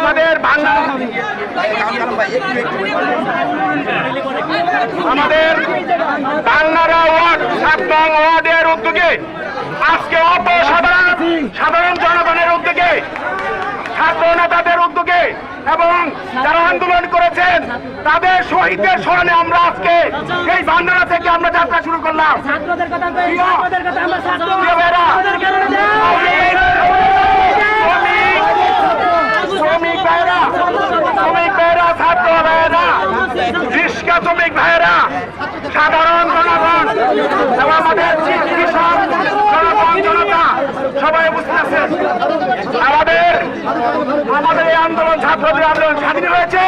আমাদের বাংলা আমাদের বাংলারা ওয়ার্ড সাত নং ওয়ার্ডের উদ্যোগে আজকে অপসাধারণ সাধারণ জনগণের উদ্যোগে ছাত্র নেতাদের উদ্যোগে এবং যারা আন্দোলন করেছেন তাদের শহীদদের স্মরণে আমরা আজকে এই বান্দারা থেকে আমরা যাত্রা শুরু করলাম ছাত্রদের কথা কই, ছাত্রদের কথা আমরা ছাত্র প্রিয় ভাইরা, আমাদের কেন দেয়? শ্রমিক, শ্রমিক ভাইরা শ্রমিক ভাইরা ছাত্র ভাইয়েরা রিক্সা শ্রমিক ভাইরা সাধারণ জনগণ আমাদের কৃষক, জনগণ, জনতা, সবাই বুঝতে আছেন আমাদের আমাদের এই আন্দোলন ছাত্রদের আন্দোলন স্বাধীন হয়েছে।